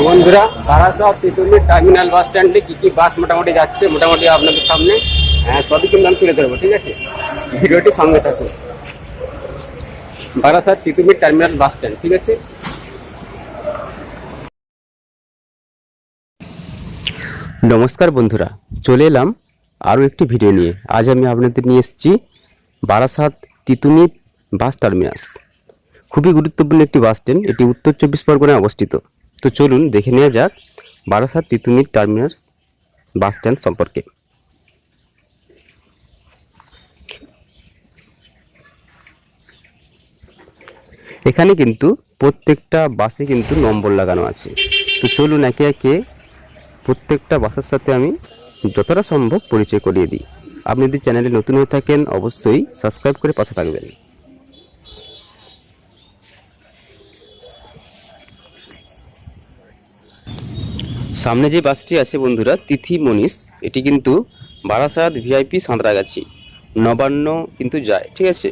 বন্ধুরা বারাসাত তিতুলি টার্মিনাল বাস স্ট্যান্ডে কি কি বাস মোটামুটি যাচ্ছে মোটামুটি আপনাদের সামনে হ্যাঁ, সবই কিন্তু আমি তুলে ধরবো ঠিক আছে? ভিডিওটি সঙ্গে থাকুন। বারাসাত তিতুলি টার্মিনাল বাস স্ট্যান্ড ঠিক আছে? নমস্কার বন্ধুরা চলে এলাম আরও একটি ভিডিও নিয়ে। আজ আমি আপনাদের নিয়ে এসেছি বারাসাত তিতুনি বাস টার্মিনাস খুবই গুরুত্বপূর্ণ একটি বাস স্ট্যান্ড এটি উত্তর চব্বিশ পরগনায় অবস্থিত। তো চলুন দেখে নেওয়া যাক বারাসাত তিতুনির টার্মিনাস বাস স্ট্যান্ড সম্পর্কে। এখানে কিন্তু প্রত্যেকটা বাসে কিন্তু নম্বর লাগানো আছে। তো চলুন একে একে প্রত্যেকটা বাসের সাথে আমি যতটা সম্ভব পরিচয় করিয়ে দিই। আপনি যদি চ্যানেলে নতুন হয়ে থাকেন, অবশ্যই সাবস্ক্রাইব করে পাশে থাকবেন। সামনে যে বাসটি আছে বন্ধুরা, তিথি মনীষ, এটি কিন্তু বারাসাত ভিআইপি সাঁতরাগাছি, নবান্ন কিন্তু যায়, ঠিক আছে?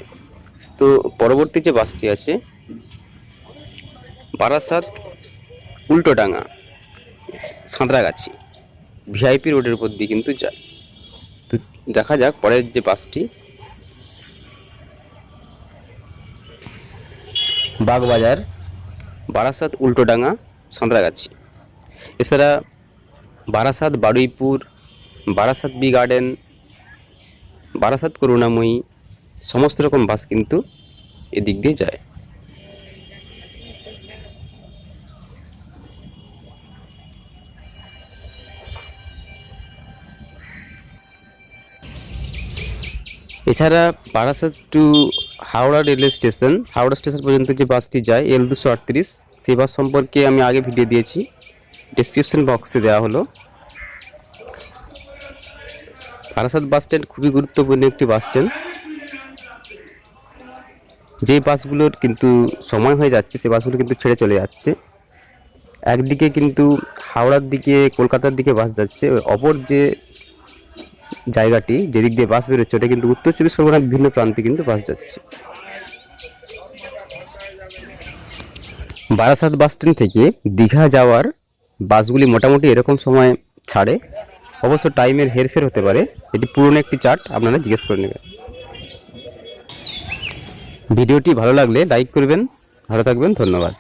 তো পরবর্তী যে বাসটি আছে, বারাসাত উল্টোডাঙ্গা, সাঁতরাগাছি ভিআইপি রোডের উপর দিয়ে কিন্তু যায়। তো দেখা যাক পরের যে বাসটি, বাগবাজার, বারাসাত উল্টোডাঙ্গা, সাঁতরাগাছি। এছাড়া বারাসাত, বারুইপুর, বারাসাত বি গার্ডেন, বারাসাত করুণাময়ী, সমস্ত রকম বাস কিন্তু এদিক দিয়ে যায়। এছাড়া Barasat to Howrah railway station, Howrah station পর্যন্ত যে বাসটি যায়, এল দুশো আটত্রিশ, সেই বাস সম্পর্কে আমি আগে ভিডিও দিয়েছি। ডিসক্রিপশন বক্সে দেওয়া হলো। বারাসাত বাস স্ট্যান্ড খুবই গুরুত্বপূর্ণ একটি বাস স্ট্যান্ড। যে বাসগুলোর কিন্তু সময় হয়ে যাচ্ছে, সে বাসগুলো কিন্তু ছেড়ে চলে যাচ্ছে। একদিকে কিন্তু হাওড়ার দিকে, কলকাতার দিকে বাস যাচ্ছে। অপর যে জায়গাটি, যেদিক দিয়ে বাস বেরোচ্ছে, ওটা কিন্তু উত্তর চব্বিশ পরগনার বিভিন্ন প্রান্তে কিন্তু বাস যাচ্ছে। বারাসাত বাস স্ট্যান্ড থেকে দীঘা যাওয়ার বাসগুলি মোটামুটি এরকম সময় ছাড়ে। অবশ্য টাইমের হেরফের হতে পারে। এটি পুরনো একটি চার্ট আপনারা জিজ্ঞেস করে নেবেন। ভিডিওটি ভালো লাগলে লাইক করবেন। ভালো থাকবেন, ধন্যবাদ।